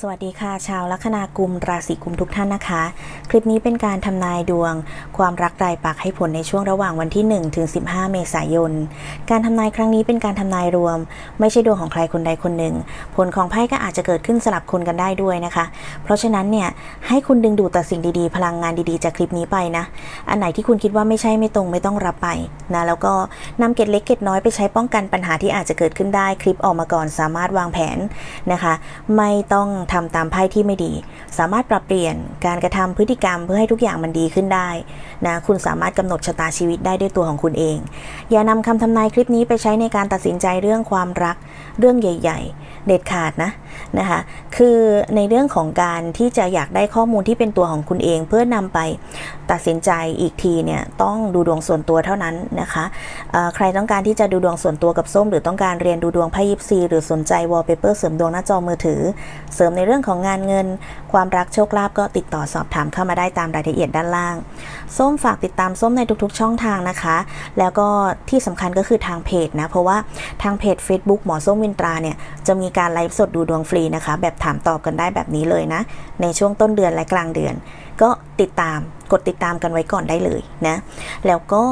สวัสดีค่ะชาวลัคนากุมราศีกุมทุกท่านนะคะ คลิปนี้เป็นการทำนายดวง ความรักรายปักให้ผลในช่วงระหว่างวันที่1ถึง15 เมษายน การทำนายครั้งนี้เป็นการทำนายรวม ไม่ใช่ดวงของใครคนใดคนหนึ่ง ผลของไพ่ก็อาจจะเกิดขึ้นสลับคนกันได้ด้วยนะคะ เพราะฉะนั้นเนี่ยให้คุณดึงดูดแต่สิ่งดีๆ พลังงานดีๆ จากคลิปนี้ไปนะ อันไหนที่คุณคิดว่าไม่ใช่ไม่ตรงไม่ต้องรับไปนะแล้วก็นำเกร็ดเล็กเกร็ดน้อยไปใช้ป้องกันปัญหาที่อาจจะเกิดขึ้นได้คลิปออกมาก่อนสามารถวางแผนนะคะ ไม่ต้องทำตามไพ่ที่ไม่ดี สามารถปรับเปลี่ยนการกระทำพฤติกรรมเพื่อให้ทุกอย่างมันดีขึ้นได้นะคุณสามารถกำหนดชะตาชีวิตได้ด้วยตัวของคุณเอง อย่านำคำทำนายคลิปนี้ไปใช้ในการตัดสินใจเรื่องความรักเรื่องใหญ่ ๆ เด็ดขาดนะนะคะคือในเรื่องของการที่จะอยากได้ข้อมูลที่เป็นตัวของคุณเอง เพื่อนำไปตัดสินใจอีกทีเนี่ยต้องดูดวงส่วนตัวเท่านั้นนะคะใครต้องการที่จะดูดวงส่วนตัวกับส้ม หรือต้องการเรียนดูดวงไพ่ยิปซีหรือสนใจวอลเปเปอร์เสริมดวงหน้าจอมือถือ เสริมในเรื่องของงานเงิน ความรักโชคลาภก็ติดต่อสอบถามเข้ามาได้ตามรายละเอียดด้านล่าง ส้มฝากติดตามส้มในทุกๆ ช่องทางนะคะ แล้วก็ที่สำคัญก็คือทางเพจนะ เพราะว่าทางเพจ Facebook หมอส้มวินตราเนี่ยจะมีการไลฟ์สดดูดวงฟรีนะคะ แบบถามตอบกันได้แบบนี้เลยนะ ในช่วงต้นเดือนและกลางเดือน ก็ติดตามกดติดตามกันไว้ก่อนได้เลยนะ แล้วก็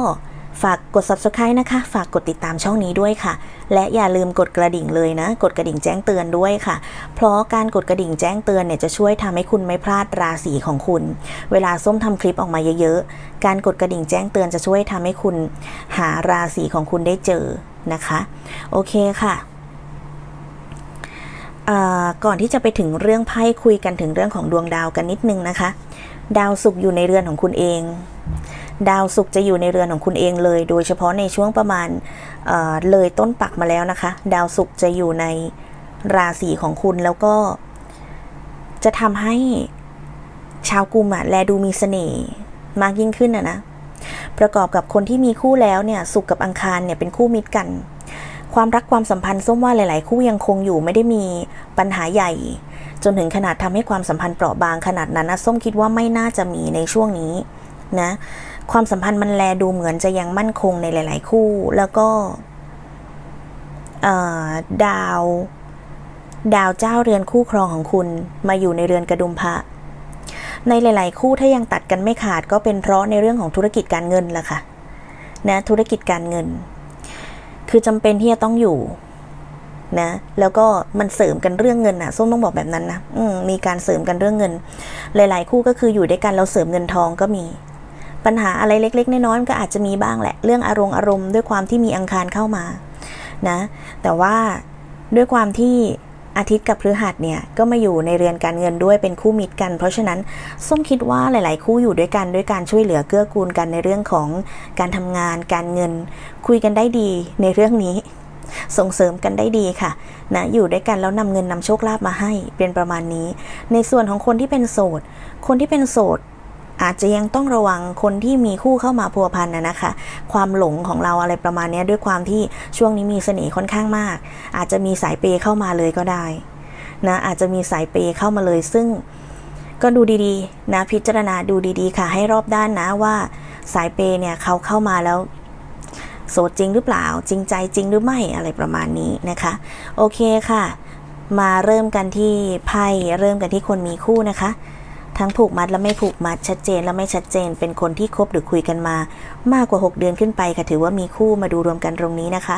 ฝากกด subscribe นะคะ ฝากกดติดตามช่องนี้ด้วยค่ะ และอย่าลืมกดกระดิ่งเลยนะ กดกระดิ่งแจ้งเตือนด้วยค่ะ เพราะการกดกระดิ่งแจ้งเตือนเนี่ยจะช่วยทำให้คุณไม่พลาดราศีของคุณ เวลาส้มทำคลิปออกมาเยอะๆ การกดกระดิ่งแจ้งเตือนจะช่วยทำให้คุณหาราศีของคุณได้เจอนะคะ โอเคค่ะก่อนที่จะไปถึงเรื่องไพ่คุยกันถึงเรื่องของดวงดาวกันนิดนึงนะคะ ดาวศุกร์อยู่ในเรือนของคุณเอง ดาวศุกร์จะอยู่ในเรือนของคุณเองเลย โดยเฉพาะในช่วงประมาณเเลยต้นปักมาแล้วนะคะ ดาวศุกร์จะอยู่ในราศีของคุณแล้วก็ จะทำให้ชาวกุมอะแลดูมีเสน่ห์มากยิ่งขึ้นอะนะประกอบกับคนที่มีคู่แล้วเนี่ยสุกร์กับอังคารเนี่ยเป็นคู่มิตรกัน ความรักความสัมพันธ์ส้มว่าหลาย ๆ คู่ยังคงอยู่ไม่ได้มีปัญหาใหญ่ จนถึงขนาดทำให้ความสัมพันธ์เปราะบางขนาดนั้นนะส้มคิดว่าไม่น่าจะมีในช่วงนี้นะ ความสัมพันธ์มันแลดูเหมือนจะยังมั่นคงในหลาย ๆ คู่ แล้วก็ดาว ดาวเจ้าเรือนคู่ครองของคุณมาอยู่ในเรือนกระดุมพระในหลาย ๆ คู่ถ้ายังตัดกันไม่ขาดก็เป็นเพราะในเรื่องของธุรกิจการเงินล่ะค่ะนะธุรกิจการเงิน คือจำเป็นที่จะต้องอยู่นะแล้วก็มันเสริมกันเรื่องเงินนะส้มต้องบอกแบบนั้นนะอืมมีการเสริมกันเรื่องเงิน หลาย ๆ คู่ก็คืออยู่ด้วยกันแล้วเสริมเงินทองก็มี ปัญหาอะไรเล็ก ๆ น้อยๆมันก็อาจจะมีบ้างแหละ เรื่องอารมณ์อารมณ์ด้วยความที่มีอังคารเข้ามานะ แต่ว่าด้วยความที่อาทิตย์กับพฤหัสเนี่ยก็มาอยู่ในเรือนการเงินด้วยเป็นคู่มิตรกัน เพราะฉะนั้นส้มคิดว่าหลาย ๆ คู่อยู่ด้วยกันด้วยการช่วยเหลือเกื้อกูลกันในเรื่องของการทำงาน การเงิน คุยกันได้ดีในเรื่องนี้ ส่งเสริมกันได้ดีค่ะนะอยู่ด้วยกันแล้วนำเงินนำโชคลาภมาให้เป็นประมาณนี้ ในส่วนของคนที่เป็นโสด คนที่เป็นโสด อาจจะยังต้องระวังคนที่มีคู่เข้ามาพัวพันนะนะคะ ความหลงของเราอะไรประมาณนี้ด้วยความที่ช่วงนี้มีเสน่ห์ค่อนข้างมาก อาจจะมีสายเปย์เข้ามาเลยก็ได้นะอาจจะมีสายเปย์เข้ามาเลยซึ่งก็ดูดีๆ นะพิจารณาดูดีๆ ค่ะ ให้รอบด้านนะว่าสายเปย์เนี่ยเขาเข้ามาแล้วโสดจริงหรือเปล่าจริงใจจริงหรือไม่อะไรประมาณนี้นะคะ โอเคค่ะ มาเริ่มกันที่ไพ่เริ่มกันที่คนมีคู่นะคะ ทั้งผูกมัดและไม่ผูกมัดชัดเจนและไม่ชัดเจน เป็นคนที่คบหรือคุยกันมา มากกว่า 6 เดือนขึ้นไปค่ะถือว่ามีคู่มาดูรวมกันตรงนี้นะคะ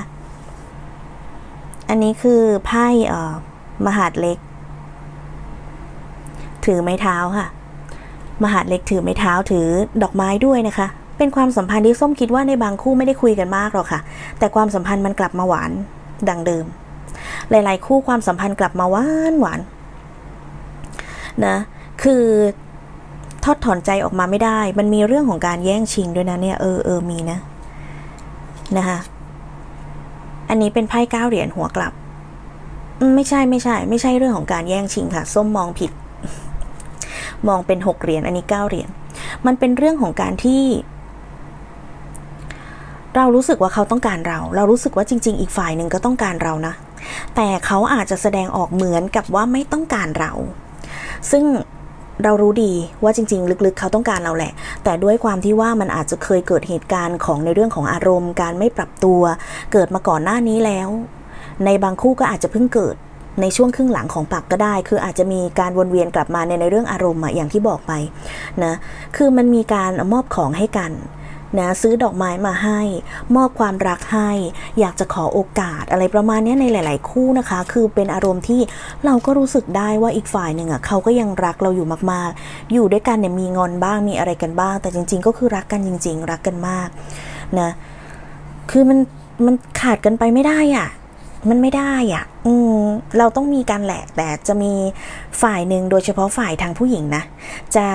อันนี้คือไพ่มหาดเล็ก ถือไม้เท้าค่ะ มหาดเล็กถือไม้เท้าถือดอกไม้ด้วยนะคะ เป็นความสัมพันธ์ที่ส้มคิดว่าในบางคู่ไม่ได้คุยกันมากหรอกค่ะ แต่ความสัมพันธ์มันกลับมาหวานดังเดิม หลาย ๆ คู่ความสัมพันธ์กลับมาหวานหวานนะ คือทอดถอนใจออกมาไม่ได้ มันมีเรื่องของการแย่งชิงด้วยนะเนี่ยเออเออมีนะนะคะอันนี้เป็นไพ่เก้าเหรียญหัวกลับ ไม่ใช่ไม่ใช่ ไม่ใช่เรื่องของการแย่งชิงค่ะ ส้มมองผิด มองเป็นหกเหรียญอันนี้เก้าเหรียญมันเป็นเรื่องของการที่ เรารู้สึกว่าเขาต้องการเรา เรารู้สึกว่าจริง ๆ อีกฝ่ายหนึ่งก็ต้องการเรานะ แต่เขาอาจจะแสดงออกเหมือนกับว่าไม่ต้องการเรา ซึ่ง เรารู้ดีว่าจริง ๆ ลึกๆ เขาต้องการเราแหละ แต่ด้วยความที่ว่ามันอาจจะเคยเกิดเหตุการณ์ของในเรื่องของอารมณ์ การไม่ปรับตัว เกิดมาก่อนหน้านี้แล้ว ในบางคู่ก็อาจจะเพิ่งเกิดในช่วงครึ่งหลังของปักก็ได้ คืออาจจะมีการวนเวียนกลับมาในในเรื่องอารมณ์อะอย่างที่บอกไปนะคือมันมีการมอบของให้กัน นะซื้อดอกไม้มาให้ มอบความรักให้ อยากจะขอโอกาสอะไรประมาณนี้ในหลาย ๆ คู่นะคะ คือเป็นอารมณ์ที่เราก็รู้สึกได้ว่าอีกฝ่ายหนึ่งอะเขาก็ยังรักเราอยู่มาก ๆ อยู่ด้วยกันเนี่ยมีงอนบ้างมีอะไรกันบ้าง แต่จริง ๆ ก็คือรักกันจริง ๆ รักกันมากนะคือมันมันขาดกันไปไม่ได้อะมันไม่ได้อะ อืม เราต้องมีกันแหละ แต่จะมีฝ่ายหนึ่งโดยเฉพาะฝ่ายทางผู้หญิงนะ จะ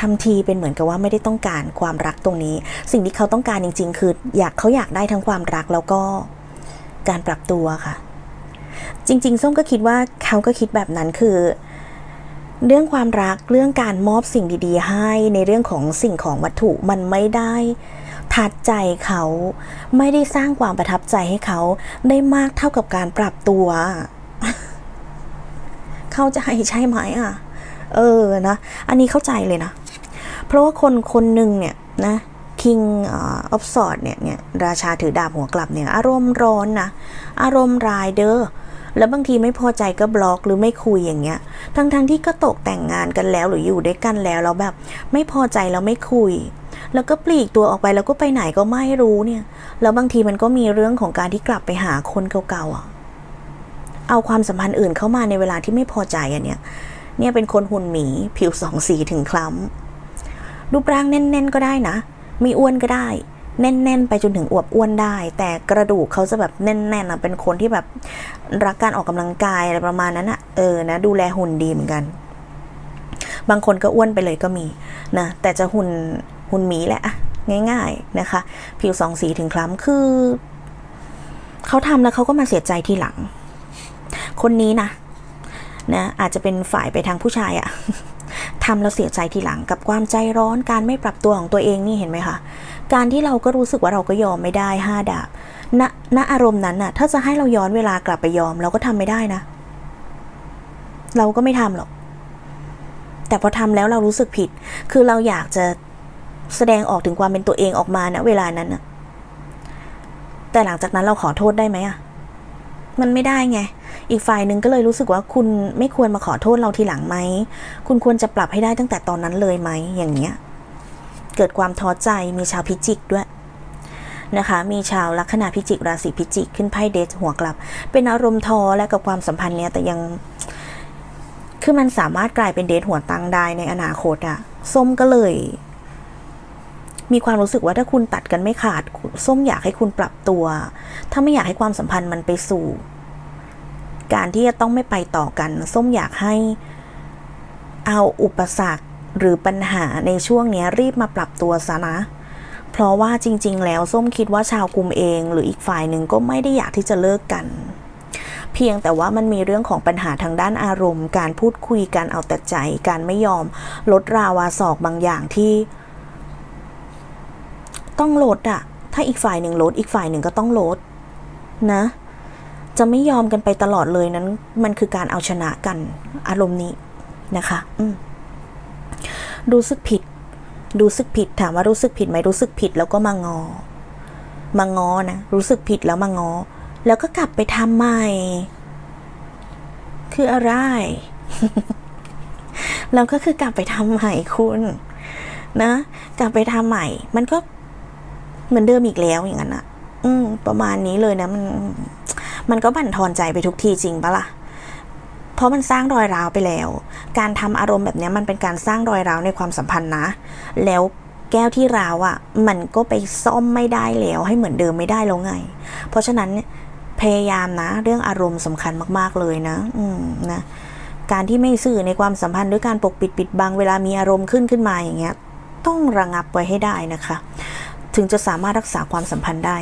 ทำทีเป็นเหมือนกับว่าไม่ได้ต้องการความรักตรงนี้ สิ่งที่เขาต้องการจริง ๆ คืออยากเขาอยากได้ทั้งความรักแล้วก็การปรับตัวค่ะ จริง ๆ ส้มก็คิดว่าเขาก็คิดแบบนั้นคือ เรื่องความรักเรื่องการมอบสิ่งดี ๆ ให้ในเรื่องของสิ่งของวัตถุมันไม่ได้ทัดใจเขาไม่ได้สร้างความประทับใจให้เขาได้มากเท่ากับการปรับตัว เข้าใจใช่ไหมอะ เออนะ อันนี้เข้าใจเลยนะ เพราะว่าคนคนหนึ่งเนี่ยนะ King of s w o r d เนี่ยเนี่ยราชาถือดาบหัวกลับเนี่ยอารมณ์ร้อนนะอารมณ์รายเด้อแล้วบางทีไม่พอใจก็บล็อกหรือไม่คุยอย่างเงี้ย ทั้งๆทที่ก็ตกแต่งงานกันแล้วหรืออยู่ด้วยกันแล้วแล้วแบบไม่พอใจแล้วไม่คุย แล้วก็ปลีกตัวออกไปแล้วก็ไปไหนก็ไม่รู้เนี่ย แล้วบางทีมันก็มีเรื่องของการที่กลับไปหาคนเก่าๆอะ เอาความสัมพันธ์อื่นเข้ามาในเวลาที่ไม่พอใจอันเนี้ย เนี่ยเป็นคนหุ่นหมีผิวสองสีถึงคล้ำ รูปร่างแน่น ๆ ก็ได้นะม่อ้วนก็ได้ แน่น ๆ ไปจนถึงอวบอ้วนได้ แต่กระดูกเขาจะแบบแน่นๆนะเป็นคนที่แบบรักการออกกำลังกายอะไรประมาณนั้นอะเออนะดูแลหุ่นดีเหมือนกัน บางคนก็อ้วนไปเลยก็มีนะแต่จะหุ่นหุ่นหมีแหละอะง่าย ๆนะคะ ผิวสองสีถึงคล้ำคือเขาทำแล้วเขาก็มาเสียใจทีหลัง คนนี้นะนะอาจจะเป็นฝ่ายไปทางผู้ชายอะ ทำแล้วเสียใจทีหลังกับความใจร้อนการไม่ปรับตัวของตัวเองนี่เห็นไหมคะ การที่เราก็รู้สึกว่าเราก็ยอมไม่ได้ห้าดาบณณอารมณ์นั้นน่ะ ถ้าจะให้เราย้อนเวลากลับไปยอม เราก็ทำไม่ได้นะ เราก็ไม่ทำหรอก แต่พอทำแล้วเรารู้สึกผิด คือเราอยากจะแสดงออกถึงความเป็นตัวเองออกมาณเวลานั้นน่ะ แต่หลังจากนั้นเราขอโทษได้ไหมอะ มันไม่ได้ไง อีกฝ่ายหนึ่งก็เลยรู้สึกว่าคุณไม่ควรมาขอโทษเราทีหลังไหม คุณควรจะปรับให้ได้ตั้งแต่ตอนนั้นเลยไหม อย่างเงี้ย เกิดความท้อใจมีชาวพิจิกด้วยนะคะ มีชาวลัคนาพิจิกราศีพิจิกขึ้นไพ่เดชหัวกลับ เป็นอารมณ์ท้อและกับความสัมพันธ์เนี้ยแต่ยัง คือมันสามารถกลายเป็นเดทหัวตังได้ในอนาคตอะส้มก็เลย มีความรู้สึกว่าถ้าคุณตัดกันไม่ขาดส้มอยากให้คุณปรับตัว ถ้าไม่อยากให้ความสัมพันธ์มันไปสู่ การที่จะต้องไม่ไปต่อกัน ส้มอยากให้เอาอุปสรรคหรือปัญหาในช่วงนี้รีบมาปรับตัวซะนะ เพราะว่าจริง ๆ แล้วส้มคิดว่าชาวกลุ่มเอง หรืออีกฝ่ายหนึ่งก็ไม่ได้อยากที่จะเลิกกัน เพียงแต่ว่ามันมีเรื่องของปัญหาทางด้านอารมณ์ การพูดคุยการเอาแต่ใจ การไม่ยอมลดราวาศอกบางอย่างที่ ต้องลดอะถ้าอีกฝ่ายหนึ่งลดอีกฝ่ายหนึ่งก็ต้องลดนะ จะไม่ยอมกันไปตลอดเลยนั้น มันคือการเอาชนะกัน อารมณ์นี้นะคะรู้สึกผิด รู้สึกผิดถามว่ารู้สึกผิดไหมรู้สึกผิดแล้วก็มางอ มางอนะรู้สึกผิดแล้วมางอ แล้วก็กลับไปทำใหม่ คืออะไรแล้วก็คือกลับไปทำใหม่คุณนะ กลับไปทำใหม่ มันก็ เหมือนเดิมอีกแล้วอย่างนั้นอะอืม ประมาณนี้เลยนะมัน มันก็บั่นทอนใจไปทุกทีจริงปะล่ะ เพราะมันสร้างรอยร้าวไปแล้ว การทำอารมณ์แบบนี้มันเป็นการสร้างรอยร้าวในความสัมพันธ์นะ แล้วแก้วที่ร้าวอะ่ะ มันก็ไปซ่อมไม่ได้แล้ว ให้เหมือนเดิมไม่ได้แล้วไง เพราะฉะนั้นพยายามนะ เรื่องอารมณ์สำคัญมากๆเลยนะ อืมนะการที่ไม่สื่อในความสัมพันธ์ด้วยการปกปิดปิดบังเวลามีอารมณ์ขึ้นขึ้นมาอย่างเงี้ย ต้องระงับไว้ให้ได้นะคะ ถึงจะสามารถรักษาความสัมพันธ์ได้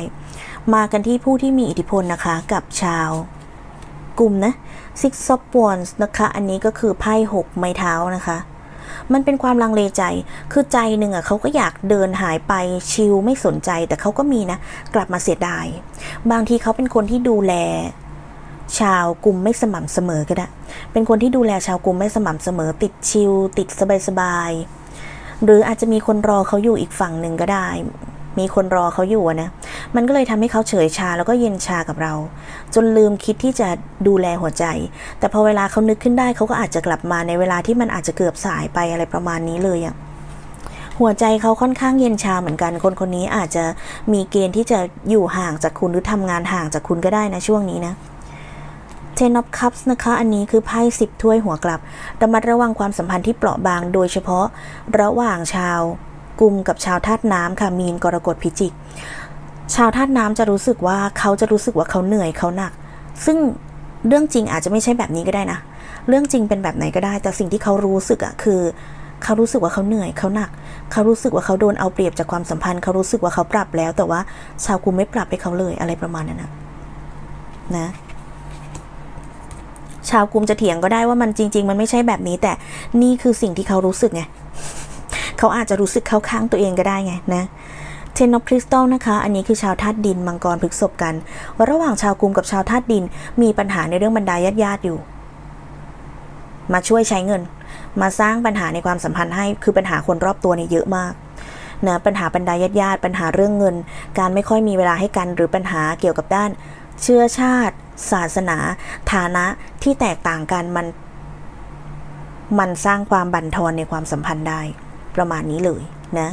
มากันที่ผู้ที่มีอิทธิพลนะคะกับชาวกลุ่มนะ Six of Wands นะคะ อันนี้ก็คือไพ่หกไม้เท้านะคะมันเป็นความลังเลใจ คือใจหนึ่งอะเขาก็อยากเดินหายไปชิลไม่สนใจ แต่เขาก็มีนะ กลับมาเสียดาย บางทีเขาเป็นคนที่ดูแล ชาวกลุ่มไม่สม่ำเสมอก็ได้ เป็นคนที่ดูแลชาวกลุ่มไม่สม่ำเสมอ ติดชิลติดสบายๆ หรืออาจจะมีคนรอเขาอยู่อีกฝั่งหนึ่งก็ได้ มีคนรอเขาอยู่นะมันก็เลยทำให้เขาเฉยชาแล้วก็เย็นชากับเรา จนลืมคิดที่จะดูแลหัวใจ แต่พอเวลาเขานึกขึ้นได้เขาก็อาจจะกลับมาในเวลาที่มันอาจจะเกือบสายไปอะไรประมาณนี้เลยอะหัวใจเขาค่อนข้างเย็นชาเหมือนกัน คนคนนี้อาจจะมีเกณฑ์ที่จะอยู่ห่างจากคุณหรือทำงานห่างจากคุณก็ได้นะช่วงนี้นะ Ten of Cups นะคะ อันนี้คือไพ่สิบถ้วยหัวกลับ ระมัดระวังความสัมพันธ์ที่เปราะบาง โดยเฉพาะระหว่างชาว กุมกับชาวธาตุน้ำค่ะมีนกรกฎพิจิก ชาวธาตุน้ำจะรู้สึกว่าเขาจะรู้สึกว่าเขาเหนื่อยเขาหนัก ซึ่งเรื่องจริงอาจจะไม่ใช่แบบนี้ก็ได้นะ เรื่องจริงเป็นแบบไหนก็ได้ แต่สิ่งที่เขารู้สึกอะคือ เขารู้สึกว่าเขาเหนื่อยเขาหนัก เขารู้สึกว่าเขาโดนเอาเปรียบจากความสัมพันธ์ เขารู้สึกว่าเขาปรับแล้ว แต่ว่าชาวกุมไม่ปรับให้เขาเลยอะไรประมาณนั้นนะนะชาวกลุ่มจะเถียงก็ได้ว่ามันจริง ๆ มันไม่ใช่แบบนี้ แต่นี่คือสิ่งที่เขารู้สึกไง เขาอาจจะรู้สึกเข้าข้างตัวเองก็ได้ไงนะเทนนอคริสตัลนะคะ อันนี้คือชาวธาตุดินมังกรพฤกษบกัน ระหว่างชาวกลุ่มกับชาวธาตุดิน มีปัญหาในเรื่องบรรดาญาติญาติอยู่ มาช่วยใช้เงิน มาสร้างปัญหาในความสัมพันธ์ให้ คือปัญหาคนรอบตัวเนี่ยเยอะมากนะปัญหาบรรดาญาติญาติปัญหาเรื่องเงิน การไม่ค่อยมีเวลาให้กัน หรือปัญหาเกี่ยวกับด้าน เชื้อชาติ ศาสนา ฐานะที่แตกต่างกันมัน มันสร้างความบั่นทอนในความสัมพันธ์ได้ ประมาณนี้เลยนะ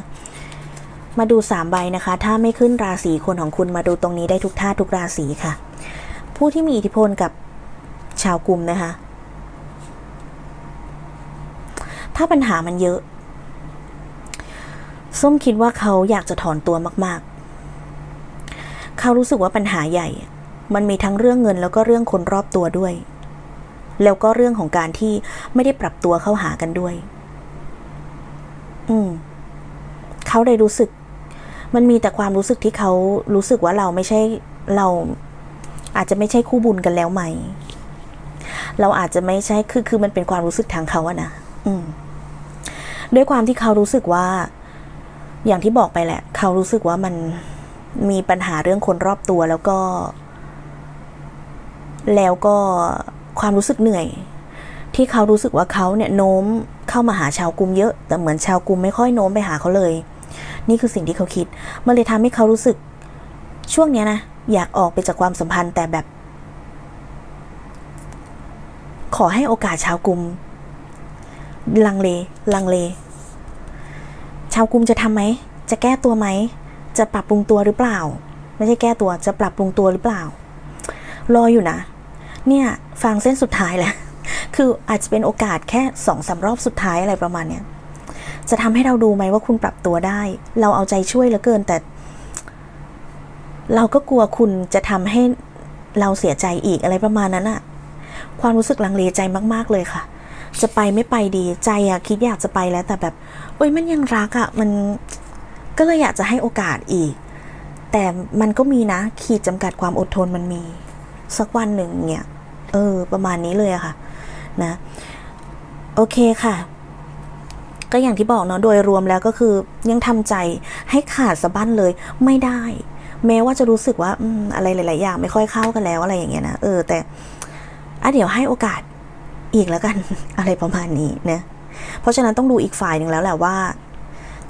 มาดูสามใบนะคะ ถ้าไม่ขึ้นราศีคนของคุณมาดูตรงนี้ได้ทุกท่าทุกราศีค่ะ ผู้ที่มีอิทธิพลกับชาวกลุ่มนะคะ ถ้าปัญหามันเยอะ ส้มคิดว่าเขาอยากจะถอนตัวมาก ๆ เขารู้สึกว่าปัญหาใหญ่ มันมีทั้งเรื่องเงินแล้วก็เรื่องคนรอบตัวด้วย แล้วก็เรื่องของการที่ไม่ได้ปรับตัวเข้าหากันด้วย อืมเขาเลยรู้สึก มันมีแต่ความรู้สึกที่เขารู้สึกว่าเราไม่ใช่เราอาจจะไม่ใช่คู่บุญกันแล้วไหม เราอาจจะไม่ใช่คือคือมันเป็นความรู้สึกทางเขาอะนะอืม ด้วยความที่เขารู้สึกว่า อย่างที่บอกไปแหละ เขารู้สึกว่ามันมีปัญหาเรื่องคนรอบตัวแล้วก็ แล้วก็ความรู้สึกเหนื่อย ที่เขารู้สึกว่าเขาเนี่ยโน้ม เข้ามาหาชาวกรุมเยอะ แต่เหมือนชาวกรุมไม่ค่อยโน้มไปหาเขาเลย นี่คือสิ่งที่เขาคิดมันเลยทำให้เขารู้สึก ช่วงเนี้ยนะ อยากออกไปจากความสัมพันธ์แต่แบบ ขอให้โอกาสชาวกรุมลังเล ลังเล ชาวกรุมจะทำไหม จะแก้ตัวไหม จะปรับปรุงตัวหรือเปล่า ไม่ใช่แก้ตัว จะปรับปรุงตัวหรือเปล่า รออยู่นะ เนี่ย ฟังเส้นสุดท้ายแหละ คืออาจจะเป็นโอกาสแค่สองสารอบสุดท้ายอะไรประมาณเนี้ยจะทำให้เราดูไหมว่าคุณปรับตัวได้ เราเอาใจช่วยเหลือเกินแต่ เราก็กลัวคุณจะทำให้เราเสียใจอีกอะไรประมาณนั้นอะความรู้สึกลังเลใจมาก ๆ เลยค่ะ จะไปไม่ไปดีใจอะคิดอยากจะไปแล้วแต่แบบเอ้ยมันยังรักอะมันก็เลยอยากจะให้โอกาสอีก แต่มันก็มีนะ ขีดจำกัดความอดทนมันมี สักวันหนึ่งเนี่ย เออ ประมาณนี้เลยอะค่ะ นะ โอเคค่ะ ก็อย่างที่บอกเนาะโดยรวมแล้วก็คือยังทำใจให้ขาดสะบั้นเลยไม่ได้ แม้ว่าจะรู้สึกว่าออะไรหลาย ๆ อย่างไม่ค่อยเข้ากันแล้วอะไรอย่างเงี้ยนะเออแต่อะเดี๋ยวให้โอกาสอีกแล้วกัน อะไรประมาณนี้นะเพราะฉะนั้นต้องดูอีกฝ่ายหนึ่งแล้วแหละว่า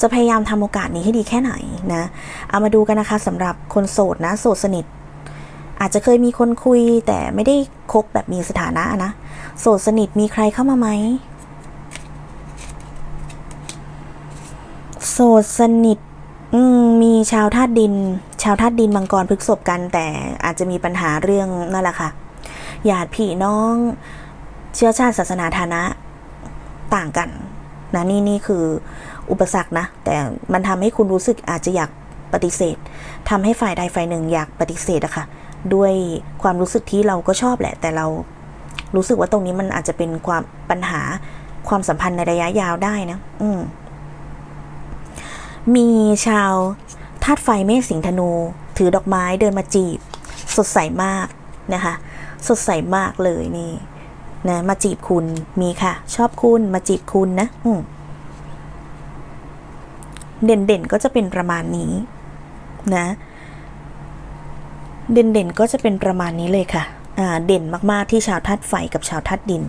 จะพยายามทำโอกาสนี้ให้ดีแค่ไหนนะ เอามาดูกันนะคะสำหรับคนโสดนะ โสดสนิท อาจจะเคยมีคนคุยแต่ไม่ได้คบแบบมีสถานะนะ โสดสนิทมีใครเข้ามาไหม โสดสนิทมมีชาวธาตุดิน ชาวธาตุดินมังกรพฤกษบกัน แต่อาจจะมีปัญหาเรื่องนั่นแหละค่ะญาติพี่น้อง เชื้อชาติศาสนาฐานะต่างกันนะนี่นี่คืออุปสรรคนะ แต่มันทำให้คุณรู้สึกอาจจะอยากปฏิเสธทำให้ฝ่ายใดฝ่ายหนึ่งอยากปฏิเสธอะค่ะ ด้วยความรู้สึกที่เราก็ชอบแหละ แต่เรารู้สึกว่าตรงนี้มันอาจจะเป็นความปัญหาความสัมพันธ์ในระยะยาวได้นะ อืม มีชาวธาตุไฟเมษสิงธนู ถือดอกไม้เดินมาจีบ สดใสมากนะคะ สดใสมากเลยนี่นะมาจีบคุณมีค่ะ ชอบคุณมาจีบคุณนะ อืมเด่นๆก็จะเป็นประมาณนี้นะ เด่นๆก็จะเป็นประมาณนี้เลยค่ะเด่นมากๆที่ชาวธาตุไฟกับชาวธาตุดิน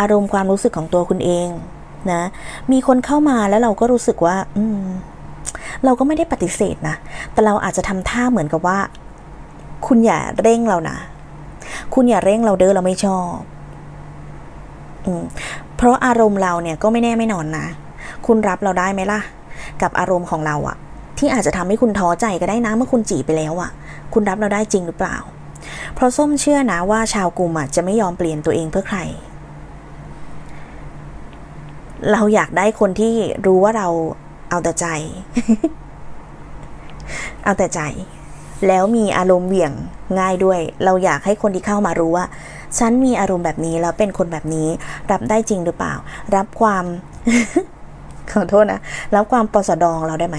อารมณ์ความรู้สึกของตัวคุณเองนะมีคนเข้ามาแล้วเราก็รู้สึกว่า อืม เราก็ไม่ได้ปฏิเสธนะ แต่เราอาจจะทำท่าเหมือนกับว่า คุณอย่าเร่งเรานะ คุณอย่าเร่งเราเด้อเราไม่ชอบอืมเพราะอารมณ์เราเนี่ยก็ไม่แน่ไม่นอนนะ คุณรับเราได้ไหมล่ะ กับอารมณ์ของเราอะที่อาจจะทำให้คุณท้อใจก็ได้นะเมื่อคุณจีบไปแล้วอะ คุณรับเราได้จริงหรือเปล่า เพราะส้มเชื่อนะว่าชาวกลุ่มจะไม่ยอมเปลี่ยนตัวเองเพื่อใคร เราอยากได้คนที่รู้ว่าเราเอาแต่ใจ เอาแต่ใจ แล้วมีอารมณ์เหวี่ยงง่ายด้วย เราอยากให้คนที่เข้ามารู้ว่า ฉันมีอารมณ์แบบนี้แล้วเป็นคนแบบนี้ รับได้จริงหรือเปล่า รับความ ขอโทษนะ รับความปสดองเราได้ไหม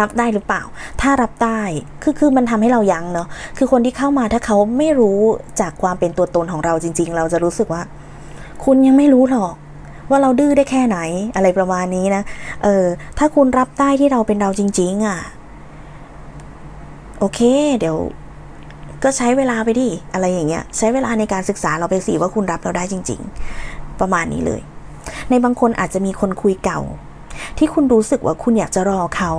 รับได้หรือเปล่า ถ้ารับได้คือคือมันทำให้เรายั้งเนาะคือคนที่เข้ามาถ้าเขาไม่รู้จากความเป็นตัวตนของเราจริง ๆ เราจะรู้สึกว่า คุณยังไม่รู้หรอกว่าเราดื้อได้แค่ไหนอะไรประมาณนี้นะ เออ ถ้าคุณรับได้ที่เราเป็นเราจริง ๆ อะ โอเค เดี๋ยว ก็ใช้เวลาไปดิ อะไรอย่างเงี้ย ใช้เวลาในการศึกษาเราไปสิว่าคุณรับเราได้จริง ๆ ประมาณนี้เลย ในบางคนอาจจะมีคนคุยเก่า ที่คุณรู้สึกว่าคุณอยากจะรอเขา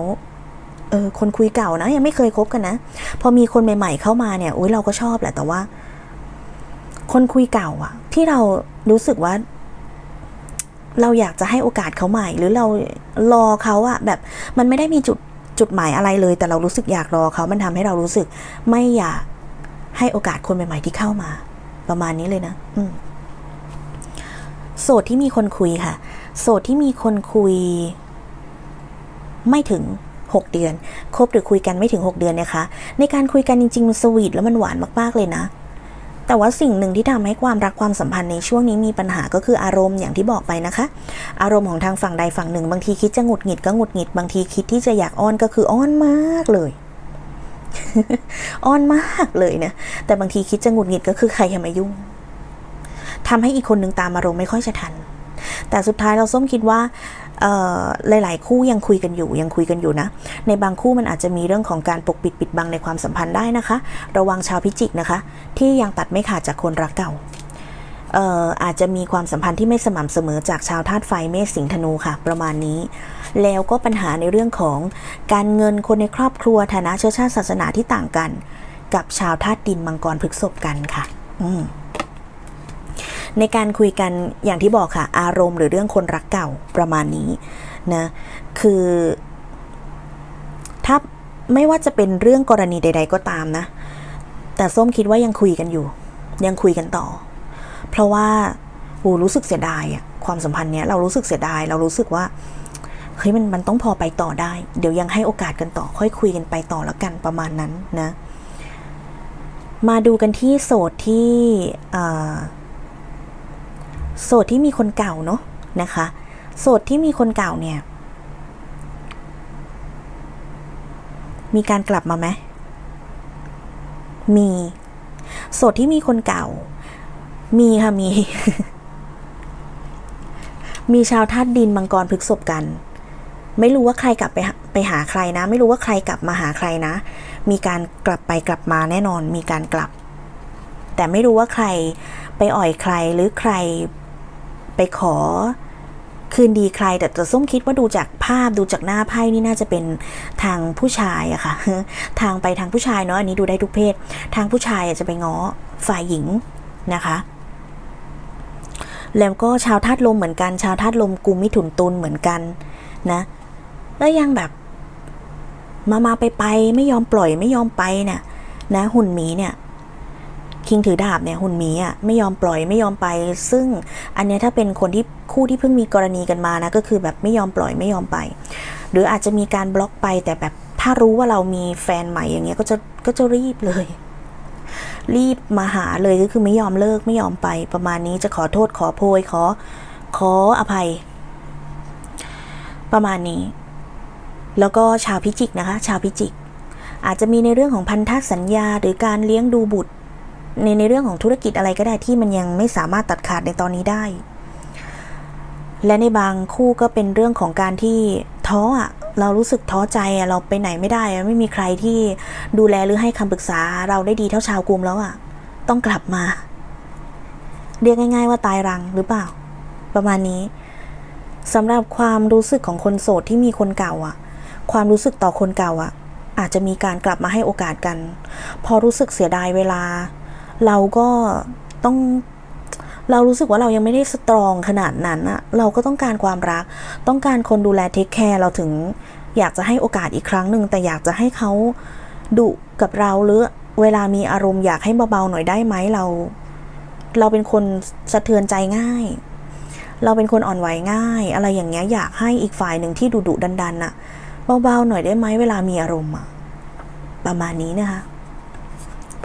เออคนคุยเก่านะ ยังไม่เคยคบกันนะ พอมีคนใหม่ ๆ เข้ามาเนี่ยอุ้ยเราก็ชอบแหละแต่ว่า คนคุยเก่าอะที่เรารู้สึกว่า เราอยากจะให้โอกาสเขาใหม่ หรือเรารอเขาอะแบบมันไม่ได้มีจุดจุดหมายอะไรเลย แต่เรารู้สึกอยากรอเขา มันทำให้เรารู้สึก ไม่อยากให้โอกาสคนใหม่ ๆ ที่เข้ามา ประมาณนี้เลยนะ อืมโสดที่มีคนคุยค่ะ โสดที่มีคนคุย ไม่ถึง 6 เดือน คบหรือคุยกันไม่ถึง 6 เดือนนะคะ ในการคุยกันจริงๆมันสวีทแล้วมันหวานมากๆเลยนะ แต่ว่าสิ่งหนึ่งที่ทำให้ความรักความสัมพันธ์ในช่วงนี้มีปัญหาก็คืออารมณ์อย่างที่บอกไปนะคะ อารมณ์ของทางฝั่งใดฝั่งหนึ่ง บางทีคิดจะหงุดหงิดก็หงุดหงิด บางทีคิดที่จะอยากอ้อนก็คืออ้อนมากเลยอ้อนมากเลยนะ แต่บางทีคิดจะหงุดหงิดก็คือใครอย่ามายุ่งทำให้อีกคนหนึ่งตามอารมณ์ไม่ค่อยจะทัน แต่สุดท้ายเราส้มคิดว่า หลาย ๆ คู่ยังคุยกันอยู่ยังคุยกันอยู่นะ ในบางคู่มันอาจจะมีเรื่องของการปกปิดปิดบังในความสัมพันธ์ได้นะคะ ระวังชาวพิจิกนะคะ ที่ยังตัดไม่ขาดจากคนรักเก่าอาจจะมีความสัมพันธ์ที่ไม่สม่ำเสมอจากชาวธาตุไฟเมษสิงธนูค่ะ ประมาณนี้ แล้วก็ปัญหาในเรื่องของการเงินคนในครอบครัวฐานะเชื้อชาติศาสนาที่ต่างกัน กับชาวธาตุดินมังกรพฤกษภกันค่ะ อืม ในการคุยกันอย่างที่บอกค่ะ อารมณ์หรือเรื่องคนรักเก่าประมาณนี้นะคือถ้าไม่ว่าจะเป็นเรื่องกรณีใด ๆ ก็ตามนะ แต่ส้มคิดว่ายังคุยกันอยู่ ยังคุยกันต่อ เพราะว่าโหรู้สึกเสียดายอะความสัมพันธ์เนี้ยเรารู้สึกเสียดาย เรารู้สึกว่าเฮ้ยมันมันต้องพอไปต่อได้ เดี๋ยวยังให้โอกาสกันต่อ ค่อยคุยกันไปต่อแล้วกันประมาณนั้นนะ มาดูกันที่โสดที่อ่า โสดที่มีคนเก่าเนาะนะคะ โสดที่มีคนเก่าเนี่ย มีการกลับมาไหมมี โสดที่มีคนเก่า มีค่ะมี มีชาวธาตุดินมังกรพฤกษบกัน ไม่รู้ว่าใครกลับไปไปหาใครนะ ไม่รู้ว่าใครกลับมาหาใครนะ มีการกลับไปกลับมาแน่นอน มีการกลับ แต่ไม่รู้ว่าใครไปอ่อยใครหรือใคร ไปขอคืนดีใคร แต่แต่ส้มคิดว่าดูจากภาพดูจากหน้าไพ่นี่น่าจะเป็นทางผู้ชายอะค่ะ ทางไปทางผู้ชายเนาะอันนี้ดูได้ทุกเพศ ทางผู้ชายจะไปง้อฝ่ายหญิงนะคะแล้วก็ชาวธาตุลมเหมือนกัน ชาวธาตุลมกุมมิถุนตุลเหมือนกันนะแล้วยังแบบมามาไปไปไม่ยอมปล่อยไม่ยอมไปเนี่ยนะหุ่นหมีเนี่ย คิงถือดาบเนี่ยหุ่นหมีอะไม่ยอมปล่อยไม่ยอมไป ซึ่งอันเนี้ยถ้าเป็นคนที่คู่ที่เพิ่งมีกรณีกันมานะก็คือแบบไม่ยอมปล่อยไม่ยอมไป หรืออาจจะมีการบล็อกไปแต่แบบถ้ารู้ว่าเรามีแฟนใหม่อย่างเงี้ยก็จะก็จะรีบเลย รีบมาหาเลยก็คือไม่ยอมเลิกไม่ยอมไป ประมาณนี้จะขอโทษขอโพยขอขออภัย ประมาณนี้ แล้วก็ชาวพิจิกนะคะ ชาวพิจิก อาจจะมีในเรื่องของพันธสัญญาหรือการเลี้ยงดูบุตร ในในเรื่องของธุรกิจอะไรก็ได้ที่มันยังไม่สามารถตัดขาดในตอนนี้ได้ และในบางคู่ก็เป็นเรื่องของการที่ท้ออะเรารู้สึกท้อใจอะเราไปไหนไม่ได้ ไม่มีใครที่ดูแลหรือให้คำปรึกษาเราได้ดีเท่าชาวกรุมแล้วอะต้องกลับมา เรียกง่าย ๆ ว่าตายรังหรือเปล่า ประมาณนี้สำหรับความรู้สึกของคนโสดที่มีคนเก่าอะความรู้สึกต่อคนเก่าอะอาจจะมีการกลับมาให้โอกาสกัน พอรู้สึกเสียดายเวลา เราก็ต้องเรารู้สึกว่าเรายังไม่ได้สตรองขนาดนั้นอะเราก็ต้องการความรัก ต้องการคนดูแลเทคแคร์เราถึงอยากจะให้โอกาสอีกครั้งหนึ่งแต่อยากจะให้เขาดุกับเราหรือเวลามีอารมณ์อยากให้เบาๆหน่อยได้ไหมเรา เราเป็นคนสะเทือนใจง่าย เราเป็นคนอ่อนไหวง่าย อะไรอย่างเงี้ยอยากให้อีกฝ่ายหนึ่งที่ดุดุดันดันๆอะเบาๆหน่อยได้ไหมเวลามีอารมณ์อะประมาณนี้นะคะ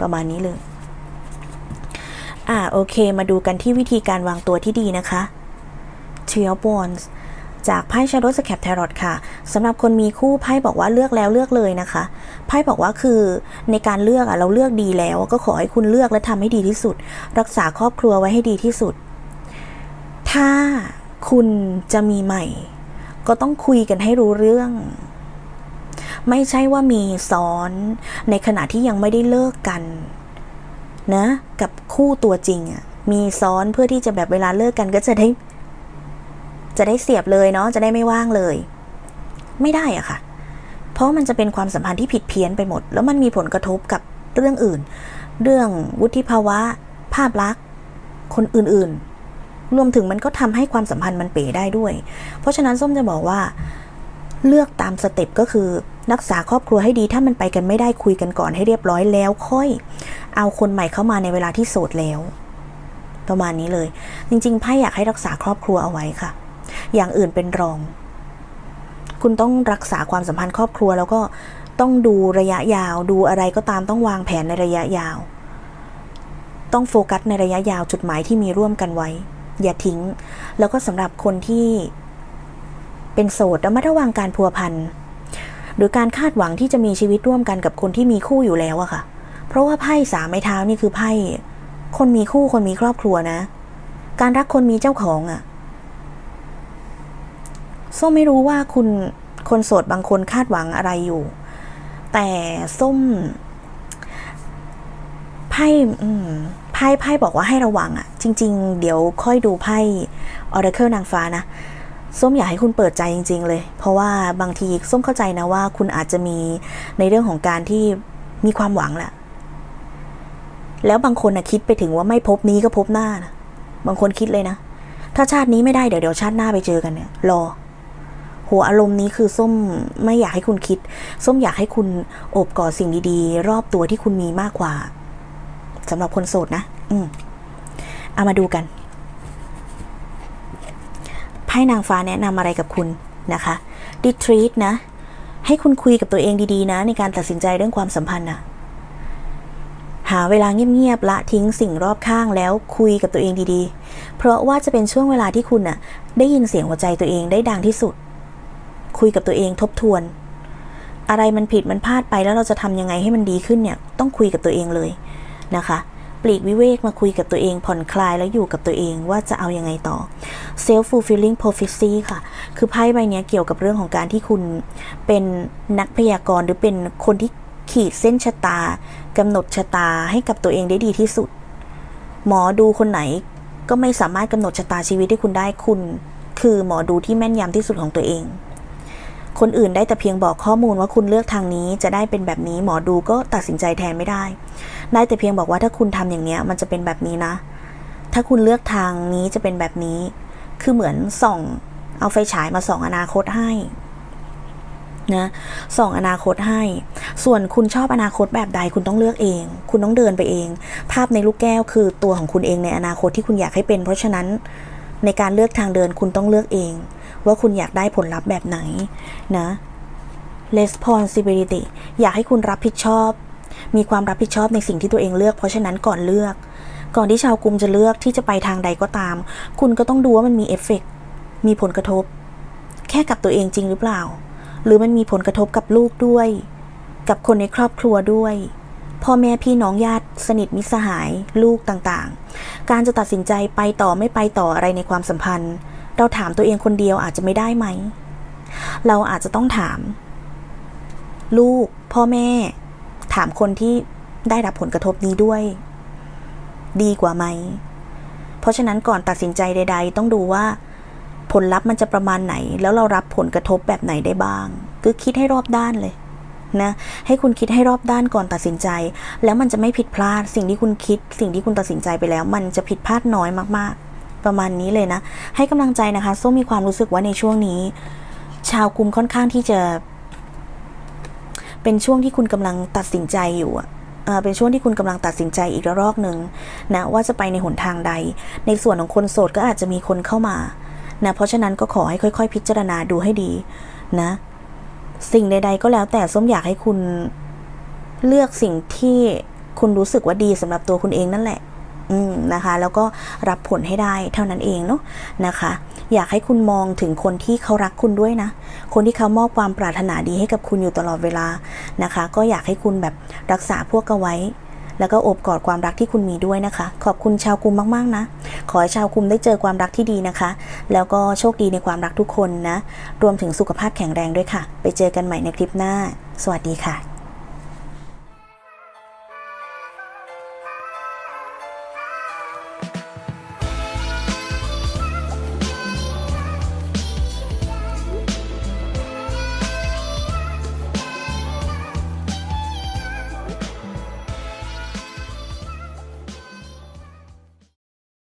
ประมาณนี้เลย อ่าโอเค มาดูกันที่วิธีการวางตัวที่ดีนะคะ t r i o b o n s จากไพ่ชาโดสแคป t ท r o t ค่ะสำหรับคนมีคู่ไพ่บอกว่าเลือกแล้วเลือกเลยนะคะไพ่บอกว่าคือในการเลือกอะเราเลือกดีแล้ว ก็ขอให้คุณเลือกและทำให้ดีที่สุด รักษาครอบครัวไว้ให้ดีที่สุด ถ้าคุณจะมีใหม่ ก็ต้องคุยกันให้รู้เรื่อง ไม่ใช่ว่ามีซ้อน ในขณะที่ยังไม่ได้เลิกกัน นะกับคู่ตัวจริงอะ่ะมีซ้อนเพื่อที่จะแบบเวลาเลิกกันก็จะได้ จะได้เสียบเลยเนาะจะได้ไม่ว่างเลย ไม่ได้อะค่ะ เพราะมันจะเป็นความสัมพันธ์ที่ผิดเพี้ยนไปหมด แล้วมันมีผลกระทบกับเรื่องอื่น เรื่องวุฒิภาวะ ภาพลักษณ์ คนอื่นๆ รวมถึงมันก็ทำให้ความสัมพันธ์มันเป๋ได้ด้วย เพราะฉะนั้นส้มจะบอกว่าเลือกตามสเต็ปก็คือรักษาครอบครัวให้ดีถ้ามันไปกันไม่ได้คุยกันก่อนให้เรียบร้อยแล้วค่อย เอาคนใหม่เข้ามาในเวลาที่โสดแล้ว ประมาณนี้เลย จริงๆไพ่อยากให้รักษาครอบครัวเอาไว้ค่ะ อย่างอื่นเป็นรอง คุณต้องรักษาความสัมพันธ์ครอบครัว แล้วก็ต้องดูระยะยาว ดูอะไรก็ตามต้องวางแผนในระยะยาว ต้องโฟกัสในระยะยาวจุดหมายที่มีร่วมกันไว้ อย่าทิ้ง แล้วก็สำหรับคนที่เป็นโสดระมัดระวังการพัวพันหรือการคาดหวังที่จะมีชีวิตร่วมกันกับคนที่มีคู่อยู่แล้วอะค่ะ เพราะว่าไพ่สามไม้เท้านี่คือไพ่คนมีคู่คนมีครอบครัวนะ การรักคนมีเจ้าของอะส้มไม่รู้ว่าคุณคนโสดบางคนคาดหวังอะไรอยู่ แต่ส้มไพ่ไพ่ไพ่บอกว่าให้ระวังอะจริง ๆ เดี๋ยวค่อยดูไพ่ออร์เคิลนางฟ้านะส้มอยากให้คุณเปิดใจจริง ๆ เลย เพราะว่าบางทีส้มเข้าใจนะว่า คุณอาจจะมีในเรื่องของการที่มีความหวังแหละ แล้วบางคนนะคิดไปถึงว่าไม่พบนี้ก็พบหน้านะบางคนคิดเลยนะ ถ้าชาตินี้ไม่ได้เดี๋ยวเดี๋ยวชาติหน้าไปเจอกันเนี่ยรอ หัวอารมณ์นี้คือส้มไม่อยากให้คุณคิด ส้มอยากให้คุณโอบกอดสิ่งดีๆ รอบตัวที่คุณมีมากกว่าสำหรับคนโสดนะ อืมเอามาดูกันไพ่นางฟ้าแนะนำอะไรกับคุณนะคะ retreat นะ ให้คุณคุยกับตัวเองดีๆนะ ในการตัดสินใจเรื่องความสัมพันธ์นะ หาเวลาเงียบๆละทิ้งสิ่งรอบข้างแล้วคุยกับตัวเองดีๆ เพราะว่าจะเป็นช่วงเวลาที่คุณน่ะได้ยินเสียงหัวใจตัวเองได้ดังที่สุด คุยกับตัวเองทบทวน อะไรมันผิดมันพลาดไปแล้วเราจะทำยังไงให้มันดีขึ้นเนี่ยต้องคุยกับตัวเองเลยนะคะ ปลีกวิเวกมาคุยกับตัวเองผ่อนคลายแล้วอยู่กับตัวเองว่าจะเอายังไงต่อ self fulfilling prophecy ค่ะ คือไพ่ใบนี้เกี่ยวกับเรื่องของการที่คุณเป็นนักพยากรณ์หรือเป็นคนที่ขีดเส้นชะตา กำหนดชะตาให้กับตัวเองได้ดีที่สุด หมอดูคนไหนก็ไม่สามารถกำหนดชะตาชีวิตให้คุณได้คุณ คือหมอดูที่แม่นยำที่สุดของตัวเอง คนอื่นได้แต่เพียงบอกข้อมูลว่าคุณเลือกทางนี้จะได้เป็นแบบนี้หมอดูก็ตัดสินใจแทนไม่ได้ ได้แต่เพียงบอกว่าถ้าคุณทำอย่างเนี้ยมันจะเป็นแบบนี้นะ ถ้าคุณเลือกทางนี้จะเป็นแบบนี้ คือเหมือนส่อง เอาไฟฉายมาส่องอนาคตให้ นะส่องอนาคตให้ ส่วนคุณชอบอนาคตแบบใดคุณต้องเลือกเอง คุณต้องเดินไปเอง ภาพในลูกแก้วคือตัวของคุณเองในอนาคตที่คุณอยากให้เป็น เพราะฉะนั้นในการเลือกทางเดินคุณต้องเลือกเอง ว่าคุณอยากได้ผลลัพธ์แบบไหนนะ responsibility อยากให้คุณรับผิดชอบ มีความรับผิดชอบในสิ่งที่ตัวเองเลือก เพราะฉะนั้นก่อนเลือก ก่อนที่ชาวกลุ่มจะเลือกที่จะไปทางใดก็ตาม คุณก็ต้องดูว่ามันมีเอฟเฟกต์มีผลกระทบ แค่กับตัวเองจริงหรือเปล่า หรือมันมีผลกระทบกับลูกด้วย กับคนในครอบครัวด้วย พ่อแม่พี่น้องญาติสนิทมิตรสหายลูกต่างๆ การจะตัดสินใจไปต่อไม่ไปต่ออะไรในความสัมพันธ์ เราถามตัวเองคนเดียวอาจจะไม่ได้ไหม เราอาจจะต้องถาม ลูก พ่อแม่ ถามคนที่ได้รับผลกระทบนี้ด้วย ดีกว่าไหม เพราะฉะนั้นก่อนตัดสินใจใด ๆ ต้องดูว่า ผลลัพธ์มันจะประมาณไหน แล้วเรารับผลกระทบแบบไหนได้บ้าง คือคิดให้รอบด้านเลยนะให้คุณคิดให้รอบด้านก่อนตัดสินใจ แล้วมันจะไม่ผิดพลาดสิ่งที่คุณคิด สิ่งที่คุณตัดสินใจไปแล้ว มันจะผิดพลาดน้อยมากๆ ประมาณนี้เลยนะ ให้กำลังใจนะคะส้มมีความรู้สึกว่าในช่วงนี้ ชาวกลุ่มค่อนข้างที่จะ เป็นช่วงที่คุณกำลังตัดสินใจอยู่อะเอ่อเป็นช่วงที่คุณกำลังตัดสินใจอีกระลอกหนึ่งนะว่าจะไปในหนทางใด ในส่วนของคนโสดก็อาจจะมีคนเข้ามา นะเพราะฉะนั้นก็ขอให้ค่อย ๆ พิจารณาดูให้ดีนะ สิ่งใด ๆ ก็แล้วแต่ส้มอยากให้คุณเลือกสิ่งที่คุณรู้สึกว่าดีสำหรับตัวคุณเองนั่นแหละอืมนะคะ แล้วก็รับผลให้ได้เท่านั้นเองเนาะนะคะ อยากให้คุณมองถึงคนที่เขารักคุณด้วยนะ คนที่เขามอบความปรารถนาดีให้กับคุณอยู่ตลอดเวลานะคะ ก็อยากให้คุณแบบรักษาพวกเอาไว้ แล้วก็อบกอดความรักที่คุณมีด้วยนะคะ ขอบคุณชาวกุมมากๆนะ ขอให้ชาวกุมได้เจอความรักที่ดีนะคะ แล้วก็โชคดีในความรักทุกคนนะ รวมถึงสุขภาพแข็งแรงด้วยค่ะ ไปเจอกันใหม่ในคลิปหน้า สวัสดีค่ะ